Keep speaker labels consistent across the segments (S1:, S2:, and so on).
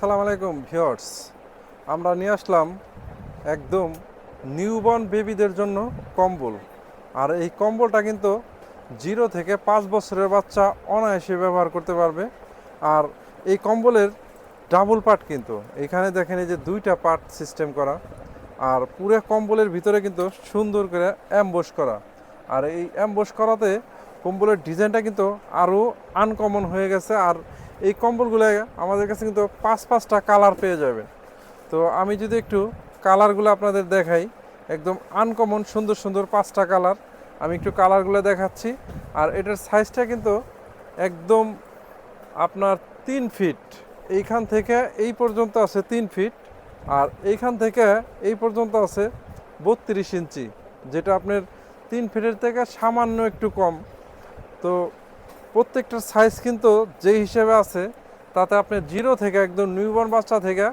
S1: আসসালামু আলাইকুম, ভিউয়ার্স। আমরা নিয়ে আসলাম একদম নিউবর্ন বেবিদের জন্য কম্বল। আর এই কম্বলটা কিন্তু জিরো থেকে পাঁচ বছরের বাচ্চা অনায়াসে ব্যবহার করতে পারবে। আর এই কম্বলের ডাবল পার্ট কিন্তু, এখানে দেখেন এই যে দুইটা পার্ট সিস্টেম করা। আর পুরো কম্বলের ভিতরে কিন্তু সুন্দর করে অ্যাম্বোস করা। আর এই অ্যাম্বোস করাতে কম্বলের ডিজাইনটা কিন্তু আরও আনকমন হয়ে গেছে। আর এই কম্বলগুলো আমাদের কাছে কিন্তু পাঁচ পাঁচটা কালার পেয়ে যাবেন। তো আমি যদি একটু কালারগুলো আপনাদের দেখাই, একদম আনকমন সুন্দর সুন্দর পাঁচটা কালার, আমি একটু কালারগুলো দেখাচ্ছি। আর এটার সাইজটা কিন্তু একদম আপনার তিন ফিট এইখান থেকে এই পর্যন্ত আছে তিন ফিট আর এইখান থেকে এই পর্যন্ত আছে বত্রিশ ইঞ্চি, যেটা আপনার তিন ফিটের থেকে সামান্য একটু কম। তো প্রত্যেকটার সাইজ কিন্তু যে হিসেবে আছে, তাতে আপনি জিরো থেকে একদম নিউবর্ন বাচ্চা থেকে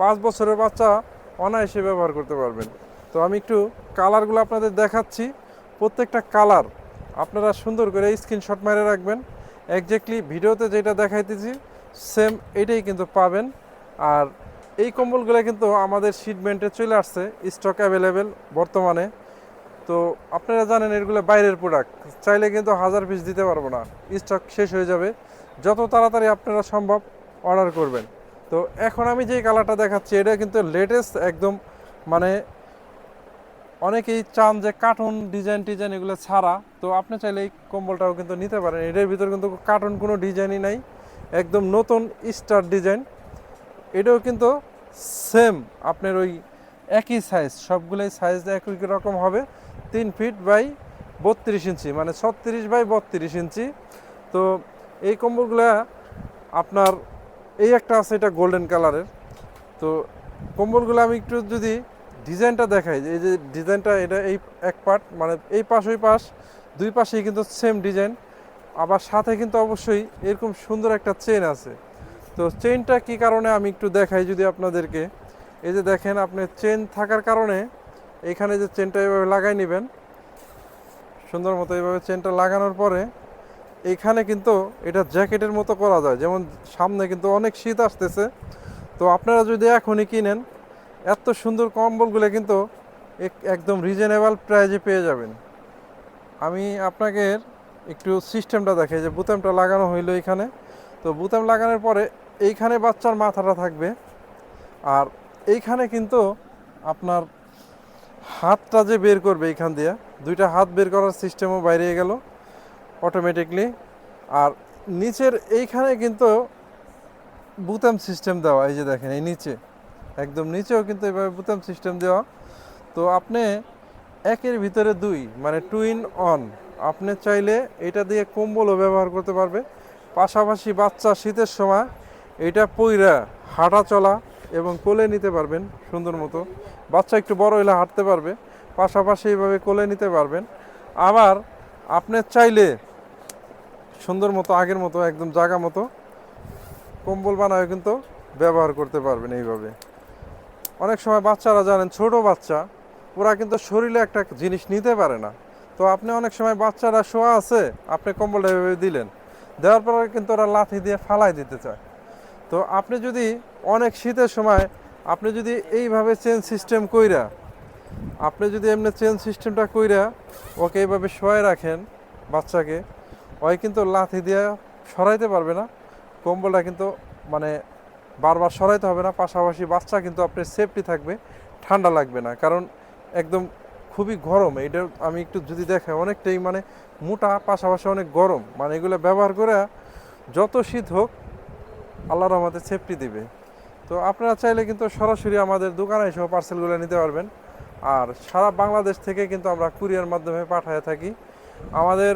S1: পাঁচ বছরের বাচ্চা অনায়াসে ব্যবহার করতে পারবেন। তো আমি একটু কালারগুলো আপনাদের দেখাচ্ছি। প্রত্যেকটা কালার আপনারা সুন্দর করে স্ক্রিনশট মেরে রাখবেন। একজ্যাক্টলি ভিডিওতে যেটা দেখাইতেছি সেম এটাই কিন্তু পাবেন। আর এই কম্বলগুলো কিন্তু আমাদের শিটমেন্টে চলে আসছে স্টক অ্যাভেলেবেল বর্তমানে। তো আপনারা জানেন এগুলো বাইরের প্রোডাক্ট চাইলে কিন্তু হাজার পিস দিতে পারব না। স্টক শেষ হয়ে যাবে। যত তাড়াতাড়ি আপনারা সম্ভব অর্ডার করবেন। তো এখন আমি যে কালারটা দেখাচ্ছি, এটা কিন্তু লেটেস্ট একদম মানে অনেকেই চান যে কার্টুন ডিজাইন টিজাইন এগুলো ছাড়া। তো আপনি চাইলে এই কম্বলটাও কিন্তু নিতে পারেন। এটার ভিতর কিন্তু কার্টুন কোনো ডিজাইনই নাই। একদম নতুন স্টার ডিজাইন এটাও কিন্তু সেম আপনার ওই একই সাইজ সবগুলোই সাইজ একই রকম হবে। তিন ফিট বাই বত্রিশ ইঞ্চি মানে ছত্রিশ বাই বত্রিশ ইঞ্চি। তো এই কম্বলগুলো আপনার, এই একটা আছে, এটা গোল্ডেন কালারের তো কম্বলগুলো আমি একটু যদি ডিজাইনটা দেখাই, এই যে ডিজাইনটা এটা এই এক পার্ট মানে এই পাশ ওই পাশ, দুই পাশেই কিন্তু সেম ডিজাইন আবার সাথে কিন্তু অবশ্যই এরকম সুন্দর একটা চেন আছে। তো চেনটা কি কারণে আমি একটু দেখাই যদি আপনাদেরকে। এই যে দেখেন, আপনি চেন থাকার কারণে এখানে যে চেনটা এভাবে লাগাই নেবেন, সুন্দর মতো এইভাবে চেনটা লাগানোর পরে এইখানে কিন্তু এটা জ্যাকেটের মতো করা যায়। যেমন সামনে কিন্তু অনেক শীত আসতেছে। তো আপনারা যদি এখনই কিনেন, এত সুন্দর কম্বলগুলো কিন্তু এক- একদম রিজনেবল প্রাইজে পেয়ে যাবেন। আমি আপনাকে একটু সিস্টেমটা দেখাই, যে বুতামটা লাগানো হইল এখানে। তো বুতাম লাগানোর পরে এইখানে বাচ্চার মাথাটা থাকবে। আর এইখানে কিন্তু আপনার হাতটা যে বের করবে এইখান দিয়ে, দুইটা হাত বের করার সিস্টেমও বাইরে গেল অটোমেটিকলি আর নিচের এইখানে কিন্তু বুতাম সিস্টেম দেওয়া, এই যে দেখেন, এই নিচে, একদম নিচেও কিন্তু এভাবে বুতাম সিস্টেম দেওয়া। তো আপনি একের ভিতরে দুই মানে টু ইন অন আপনি চাইলে এটা দিয়ে কম্বলও ব্যবহার করতে পারবে। পাশাপাশি বাচ্চা শীতের সময় এটা পইরা হাঁটা চলা এবং কোলে নিতে পারবেন সুন্দর মতো। বাচ্চা একটু বড় হলে হাঁটতে পারবে, পাশাপাশি এইভাবে কোলে নিতে পারবেন। আবার আপনি চাইলে সুন্দর মতো, আগের মতো, একদম জায়গা মতো কম্বল বানায় কিন্তু ব্যবহার করতে পারবেন এইভাবে। অনেক সময় বাচ্চারা জানেন, ছোট বাচ্চা, ওরা কিন্তু শরীরে একটা জিনিস নিতে পারে না। তো আপনি অনেক সময় বাচ্চারা শোয়া আছে, আপনি কম্বলটা এভাবে দিলেন। দেওয়ার পরে কিন্তু ওরা লাথি দিয়ে ফালাই দিতে চায়। তো আপনি যদি অনেক শীতের সময় আপনি যদি এইভাবে চেন সিস্টেম কইরা, আপনি যদি এমনি চেন সিস্টেমটা কইরা ওকে এইভাবে শোয়াই রাখেন বাচ্চাকে, ওই কিন্তু লাথি দিয়ে সরাইতে পারবে না। কম্বলটা কিন্তু মানে বারবার সরাইতে হবে না, পাশাপাশি বাচ্চা কিন্তু আপনার সেফটি থাকবে, ঠান্ডা লাগবে না। কারণ একদম খুবই গরম এটা আমি একটু যদি দেখাই, অনেকটাই মানে মোটা, পাশাপাশি অনেক গরম। মানে এগুলো ব্যবহার করে যত শীত হোক আল্লাহর রহমতে সেফটি দিবে। তো আপনারা চাইলে কিন্তু সরাসরি আমাদের দোকানে এসেও পার্সেলগুলো নিতে পারবেন। আর সারা বাংলাদেশ থেকে কিন্তু আমরা কুরিয়ার মাধ্যমে পাঠায় থাকি। আমাদের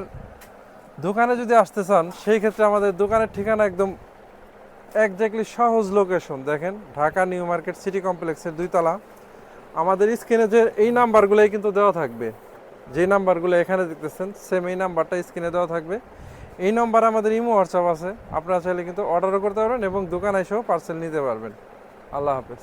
S1: দোকানে যদি আসতে চান, সেই ক্ষেত্রে আমাদের দোকানের ঠিকানা একদম একজাক্টলি সহজ লোকেশন দেখেন, ঢাকা নিউ মার্কেট সিটি কমপ্লেক্সের দুইতলা। আমাদের স্ক্রিনে যে এই নাম্বারগুলোই কিন্তু দেওয়া থাকবে। যে নাম্বারগুলো এখানে দেখতেছেন সেম এই নাম্বারটা স্ক্রিনে দেওয়া থাকবে। এই নম্বরে আমাদের ইমো, হোয়াটসঅ্যাপ আছে। আপনারা চাইলে কিন্তু অর্ডারও করতে পারবেন এবং দোকানে এসেও পার্সেল নিতে পারবেন। আল্লাহ হাফেজ।